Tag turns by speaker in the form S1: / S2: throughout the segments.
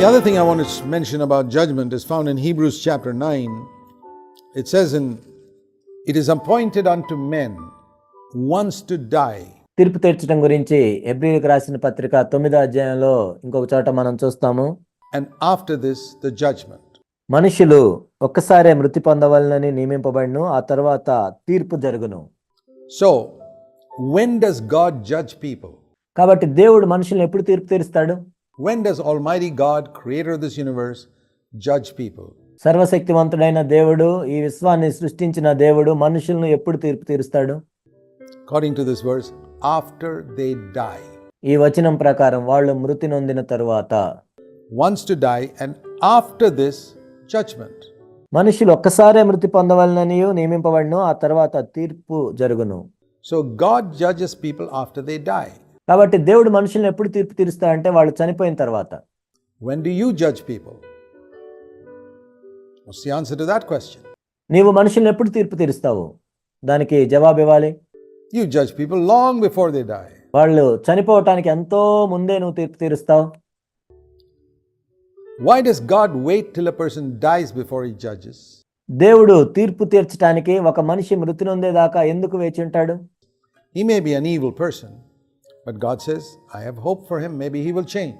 S1: The other thing I want to mention about judgment is found in Hebrews chapter 9. It says in it is appointed unto men once to die.
S2: తీర్పు తీర్చడం గురించి ఎబ్రిలకు రాసిన పత్రిక తొమ్మిదో అధ్యాయంలో ఇంకొక చోట మనం చూస్తాము.
S1: And after this the judgment
S2: మనుషులు ఒక్కసారే మృతి పొందవాలని నియమింపబడిను ఆ తర్వాత తీర్పు జరుగును.
S1: So when does God judge people
S2: కాబట్టి దేవుడు మనుషులను ఎప్పుడు తీర్పు తీరుస్తాడు?
S1: When does Almighty God, creator of this universe, judge people?
S2: సర్వశక్తివంతుడైన దేవుడు ఈ విశ్వాన్ని సృష్టించిన దేవుడు మనుషులను ఎప్పుడు తీర్పు తీరుస్తాడు
S1: According to this verse, after they die.
S2: ఈ వచనం ప్రకారం వాళ్ళు మృతి నొందిన తరువాత
S1: Once to die, and after this, judgment.
S2: మనుషులు ఒక్కసారే మృతి పొందవలనని నియమింపబడిను ఆ తర్వాత తీర్పు జరుగును
S1: So, God judges people after they die.
S2: కాబట్టి దేవుడు మనుషులను ఎప్పుడు తీర్పు తీరుస్తాడంటే వాళ్ళు చనిపోయిన తర్వాత.
S1: When do you judge people answer that question
S2: నీవు మనుషుల్ని ఎప్పుడు తీర్పు తీరుస్తావు? దానికి జవాబు ఇవ్వాలి.
S1: You judge people long before they die
S2: వాళ్ళు చనిపోవడానికి ఎంతో ముందే నువ్వు తీర్పు తీరుస్తావు.
S1: Why does God wait till a person dies before he judges
S2: దేవుడు తీర్పు తీర్చడానికి ఒక మనిషి మృతి నొందే దాకా ఎందుకు వేచి ఉంటాడు?
S1: He may be an evil person but God says I have hope for him maybe he will change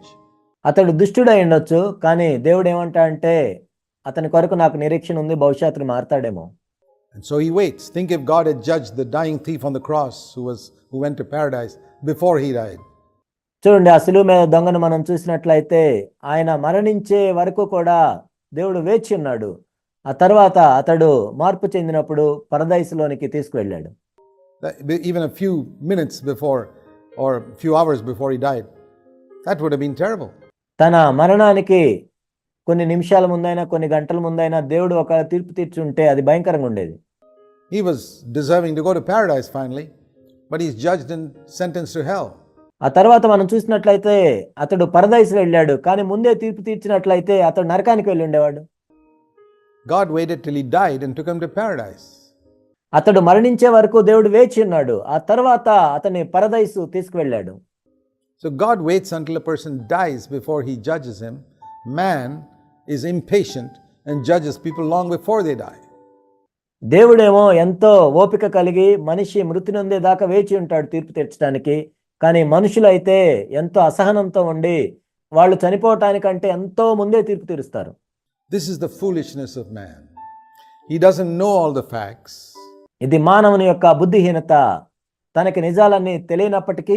S2: అతడు దుష్టుడై ఉండొచ్చు కానీ దేవుడు ఏమంటా అంటే అతని కొరకు నాకు నిరీక్షణ ఉంది భవిష్యత్ మారుతాడేమో.
S1: And so he waits. Think if God had judged the dying thief on the cross
S2: చూడండి అసలు శిలువ మీద దొంగను మనం చూసినట్లయితే ఆయన మరణించే వరకు కూడా దేవుడు వేచి ఉన్నాడు. ఆ తర్వాత అతడు మార్పు చెందినప్పుడు పరదైసులోనికి తీసుకువెళ్ళాడు.
S1: Even few minutes before or a few hours before he died. That would have been terrible.
S2: తన మరణానికి కొన్ని నిమిషాల ముందైనా కొన్ని గంటల ముందైనా దేవుడు ఒక తీర్పు తీర్చుంటే అది భయంకరంగా ఉండేది
S1: He was deserving to go to paradise finally, but he's judged and sentenced to hell.
S2: ఆ తర్వాత మనం చూసినట్లయితే అతడు పరదైసు వెళ్ళాడు కానీ ముందే తీర్పు తీర్చినట్లయితే అతడు నరకానికి వెళ్ళి ఉండేవాడు
S1: God waited till he died and took him to paradise.
S2: అతడు మరణించే వరకు దేవుడు వేచి ఉన్నాడు. ఆ తర్వాత అతని పరదైసు తీసుకువెళ్ళాడు.
S1: So God waits until a person dies before he judges him man is impatient and judges people long before they die
S2: దేవుడేమో ఎంతో ఓపిక కలిగి మనిషి మృతి నొందే దాకా వేచి ఉంటాడు తీర్పు తెచ్చడానికి కానీ మనుషులు అయితే ఎంతో అసహనంతో ఉండి వాళ్ళు చనిపోవటానికంటే ఎంతో ముందే తీర్పు తీరుస్తారు.
S1: This is the foolishness of man he doesn't know all the facts
S2: ఇది మానవుని యొక్క బుద్ధిహీనత. తనకి నిజాలన్నీ తెలియనప్పటికీ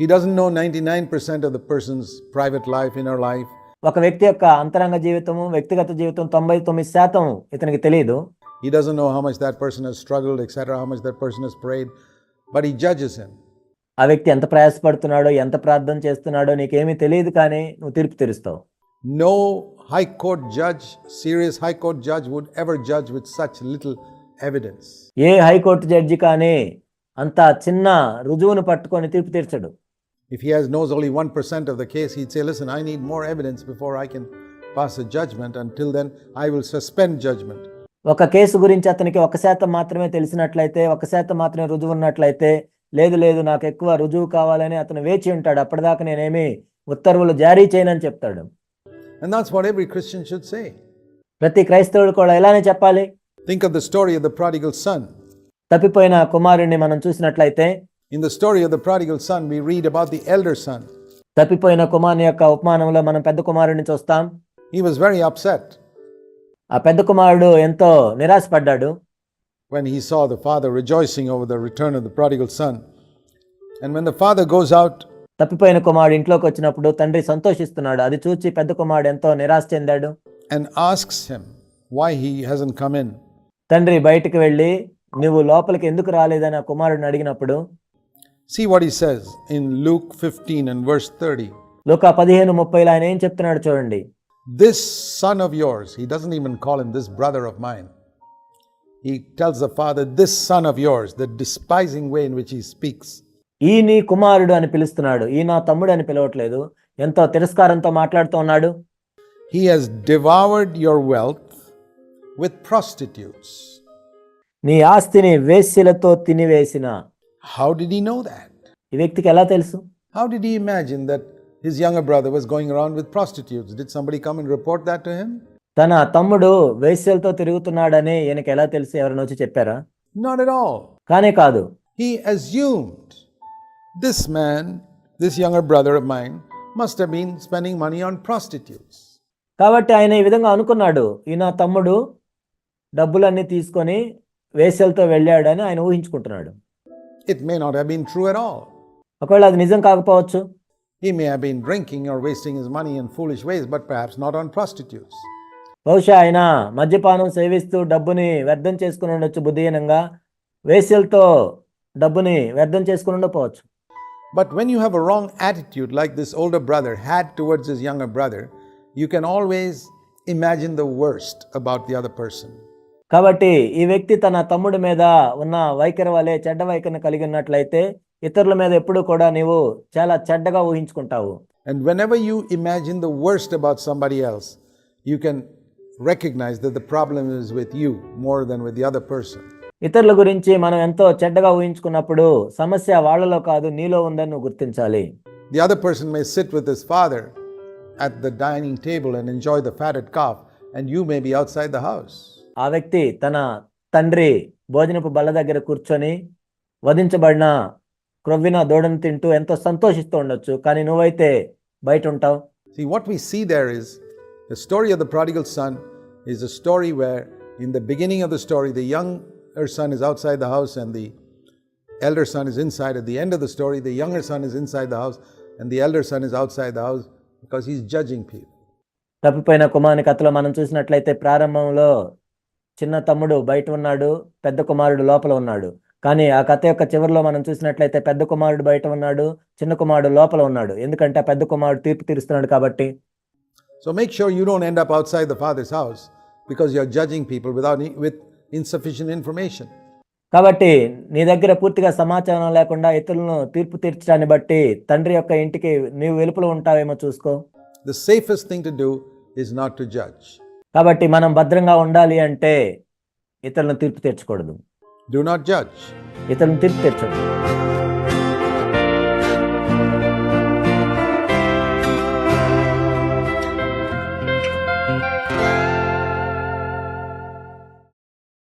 S1: he doesn't know 99% of the person's private life in her life
S2: ఒక వ్యక్తి యొక్క అంతరంగ జీవితము వ్యక్తిగత జీవితం తొంభై తొమ్మిది శాతం ఇతనికి తెలియదు
S1: he doesn't know how much that person has struggled etcetera how much that person has prayed but he judges him
S2: ఆ వ్యక్తి ఎంత ప్రయాసపడుతున్నాడో ఎంత ప్రార్థన చేస్తున్నాడో నీకు ఏమీ తెలియదు కానీ నువ్వు తీర్పు తెరుస్తావు.
S1: No high court judge serious high court judge would ever judge with such little evidence
S2: A high court judge కానీ అంత చిన్న రుజువును పట్టుకొని తీర్పు తీర్చడు.
S1: If he has knows only one percent of the case he say listen I need more evidence before I can pass a judgment until then I will suspend judgment
S2: ఒక case గురించి అతనికి ఒక శాతం మాత్రమే తెలిసినట్లయితే ఒక శాతం మాత్రమే రుజువు ఉన్నట్లయితే లేదు లేదు నాకు ఎక్కువ రుజువు కావాలని అతను వేచి ఉంటాడు. అప్పటిదాకా నేనేమి ఉత్తర్వులు జారీ చేయనని చెప్తాడు.
S1: And that's what Christian should
S2: ప్రతి క్రైస్తవుడు కూడా ఎలానే చెప్పాలి.
S1: Think of the story of the prodigal son.
S2: తప్పిపోయిన కుమారుణ్ణి మనం చూసినట్లయితే
S1: In the story of the prodigal son, we read about the elder son.
S2: తప్పిపోయిన కుమారుని యొక్క ఉపమానంలో మనం పెద్ద కుమారుడిని చూస్తాం
S1: He was very upset
S2: ఆ పెద్ద కుమారుడు ఎంతో నిరాశపడ్డాడు
S1: when he saw the father rejoicing over the return of the prodigal son. And when the father goes out,
S2: తప్పిపోయిన కుమారుడు ఇంట్లోకి వచ్చినప్పుడు తండ్రి సంతోషిస్తున్నాడు అది చూచి పెద్ద కుమారుడు ఎంతో నిరాశ చెందాడు
S1: and asks him why he hasn't come in.
S2: తండ్రి బయటికి వెళ్ళి నువ్వు లోపలికి ఎందుకు రాలేదని ఆ కుమారుడిని అడిగినప్పుడు
S1: See what he says in Luke 15 and verse 30.
S2: లోక పదిహేను ముప్పైలో ఆయన ఏం చెప్తున్నాడు చూడండి
S1: This son of yours, he doesn't even call him this brother of mine. He tells the father, This son of yours, the despising way in which he speaks.
S2: ఈ నీ కుమారుడు అని పిలుస్తున్నాడు ఈ నా తమ్ముడు అని పిలవట్లేదు ఎంతో తిరస్కారంతో మాట్లాడుతూ ఉన్నాడు
S1: He has devoured your wealth with prostitutes
S2: నీ ఆస్తిని వేశ్యలతో తినివేసిన.
S1: How did he know that
S2: ఈ వ్యక్తికి ఎలా తెలుసు?
S1: How did he imagine that his young brother was going around with prostitutes did somebody come and report that to him
S2: తన తమ్ముడు వేశ్యలతో తిరుగుతున్నాడని ఎనక ఎలా తెలుసు? ఎవరైనా వచ్చి చెప్పారా?
S1: నాట్ అట్ ఆల్
S2: కానే కాదు.
S1: He assumed this man this younger brother of mine must have been spending money on prostitutes
S2: కాబట్టి ఆయన ఈ విధంగా అనుకున్నాడు ఈ నా తమ్ముడు డబ్బులన్నీ తీసుకొని వేసిల్తో వెళ్ళాడు అని ఆయన ఊహించుకుంటున్నాడు.
S1: It may not been true at all
S2: ఒకవేళ అది నిజం కాకపోవచ్చు.
S1: He may been drinking or wasting his money in foolish ways but perhaps not on prostitutes
S2: బహుశా ఆయన మద్యపానం సేవిస్తూ డబ్బుని వ్యర్థం చేసుకుని ఉండొచ్చు బుద్ధిహీనంగా. వేసలతో డబ్బుని వ్యర్థం చేసుకుని ఉండకపోవచ్చు.
S1: But when you have a wrong attitude like this older brother had towards this younger brother you can always imagine the worst about the other person
S2: కాబట్టి ఈ వ్యక్తి తన తమ్ముడి మీద ఉన్న వైఖరి వలె చెడ్డ వైఖరిని కలిగి ఉన్నట్లయితే ఇతరుల మీద ఎప్పుడు కూడా నీవు చాలా చెడ్డగా ఊహించుకుంటావు.
S1: And whenever you imagine the worst about somebody else you can recognise that the problem with you more than with other person
S2: ఇతరుల గురించి మనం ఎంతో చెడ్డగా ఊహించుకున్నప్పుడు సమస్య వాళ్ళలో కాదు నీలో ఉందని గుర్తించాలి.
S1: The other person may sit with his father at the dining table and enjoy the fatted calf and you may be outside the house
S2: ఆ వ్యక్తి తన తండ్రి భోజనపు బల్ల దగ్గర కూర్చొని వధించబడిన క్రొవ్విన దూడను తింటూ ఎంతో సంతోషిస్తూ ఉండొచ్చు కానీ నువ్వైతే బయట ఉంటావు
S1: See, what we see there is the story of the prodigal son is a story where, in the beginning of the story, the younger son is outside the house and the elder son is inside. At the end of the story, the younger son is inside the house and the elder son is outside the house because he's judging people.
S2: తప్పిపోయిన కుమారుని కథలో మనం చూసినట్లయితే ప్రారంభంలో చిన్న తమ్ముడు బయట ఉన్నాడు పెద్ద కుమారుడు లోపల ఉన్నాడు కానీ ఆ కథ యొక్క చివరిలో మనం చూసినట్లయితే పెద్ద కుమారుడు బయట ఉన్నాడు చిన్న కుమారుడు లోపల ఉన్నాడు ఎందుకంటే ఆ పెద్ద కుమారుడు తీర్పు తీరుస్తున్నాడు కాబట్టి
S1: So make sure you don't end up outside the father's house because you're judging people without with insufficient information.
S2: కాబట్టి నీ దగ్గర పూర్తిగా సమాచారం లేకుండా ఇతరులను తీర్పు తీర్చడాన్ని బట్టి తండ్రి యొక్క ఇంటికి నీవు వెలుపల ఉంటావేమో చూసుకో
S1: The safest thing to do is not to judge.
S2: కాబట్టి మనం భద్రంగా ఉండాలి అంటే ఇతరులను తీర్పు తీర్చకూడదు
S1: Do not judge.
S2: ఇతరులను తీర్పు తీర్చదు